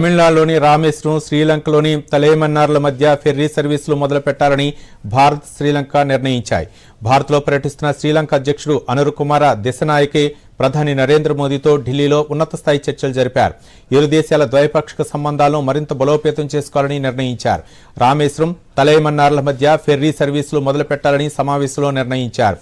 తమిళనాడులోని రామేశ్వరం శ్రీలంకలోని తలేమన్నార్ల మధ్య ఫెర్రీ సర్వీసులు మొదలు పెట్టాలని భారత్ శ్రీలంక నిర్ణయించాయి. భారత్లో పర్యటిస్తున్న శ్రీలంక అధ్యక్షుడు అనురుకుమార దిశనాయకే ప్రధాని నరేంద్ర మోదీతో ఢిల్లీలో ఉన్నత స్థాయి చర్చలు జరిపారు. ఇరు దేశాల ద్వైపాక్షిక సంబంధాలను మరింత బలోపేతం చేసుకోవాలని నిర్ణయించారు. రామేశ్వరం తలేమన్నార్ల మధ్య ఫెర్రీ సర్వీసులు మొదలు పెట్టాలని సమావేశంలో నిర్ణయించారు.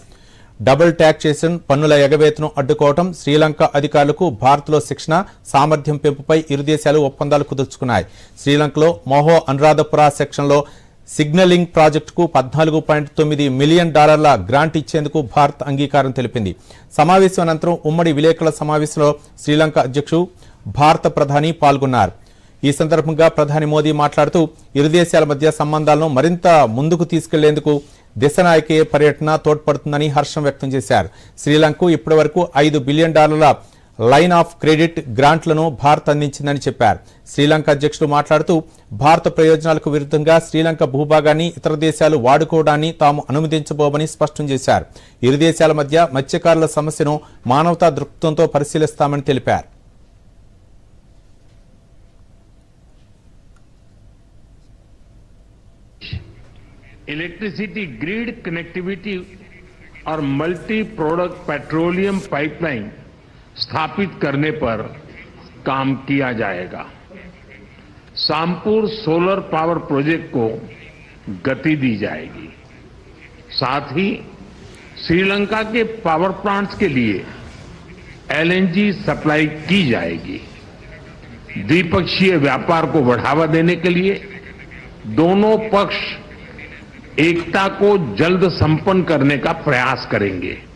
డబుల్ ట్యాక్సేషన్ పన్నుల ఎగవేతను అడ్డుకోవటం శ్రీలంక అధికారులకు భారత్లో శిక్షణ సామర్థ్యం పెంపుపై ఇరు దేశాలు ఒప్పందాలు కుదుర్చుకున్నాయి. శ్రీలంకలో మోహో అనురాధపుర సెక్షన్లో సిగ్నలింగ్ ప్రాజెక్టుకు పద్నాలుగు పాయింట్ తొమ్మిది మిలియన్ డాలర్ల గ్రాంట్ ఇచ్చేందుకు భారత్ అంగీకారం తెలిపింది. సమావేశం అనంతరం ఉమ్మడి విలేకరుల సమావేశంలో శ్రీలంక అధ్యక్షుడు భారత ప్రధాని పాల్గొన్నారు. ఈ సందర్భంగా ప్రధాని మోదీ మాట్లాడుతూ ఇరు దేశాల మధ్య సంబంధాలను మరింత ముందుకు తీసుకెళ్ళేందుకు దిశనాయకే పర్యటన తోడ్పడుతుందని హర్షం వ్యక్తం చేశారు. శ్రీలంకకు ఇప్పటివరకు ఐదు బిలియన్ డాలర్ల లైన్ ఆఫ్ క్రెడిట్ గ్రాంట్లను భారత్ అందించిందని చెప్పారు. శ్రీలంక అధ్యక్షుడు మాట్లాడుతూ భారత ప్రయోజనాలకు విరుద్ధంగా శ్రీలంక భూభాగాన్ని ఇతర దేశాలు వాడుకోవడాన్ని తాము అనుమతించబోమని స్పష్టం చేశారు. ఇరు దేశాల మధ్య మత్స్యకారుల సమస్యను మానవతా దృక్పథంతో పరిశీలిస్తామని తెలిపారు. इलेक्ट्रिसिटी ग्रिड कनेक्टिविटी और मल्टी प्रोडक्ट पेट्रोलियम पाइपलाइन स्थापित करने पर काम किया जाएगा। सामपुर सोलर पावर प्रोजेक्ट को गति दी जाएगी। साथ ही श्रीलंका के पावर प्लांट्स के लिए एलएनजी सप्लाई की जाएगी। द्विपक्षीय व्यापार को बढ़ावा देने के लिए दोनों पक्ष एकता को जल्द संपन्न करने का प्रयास करेंगे।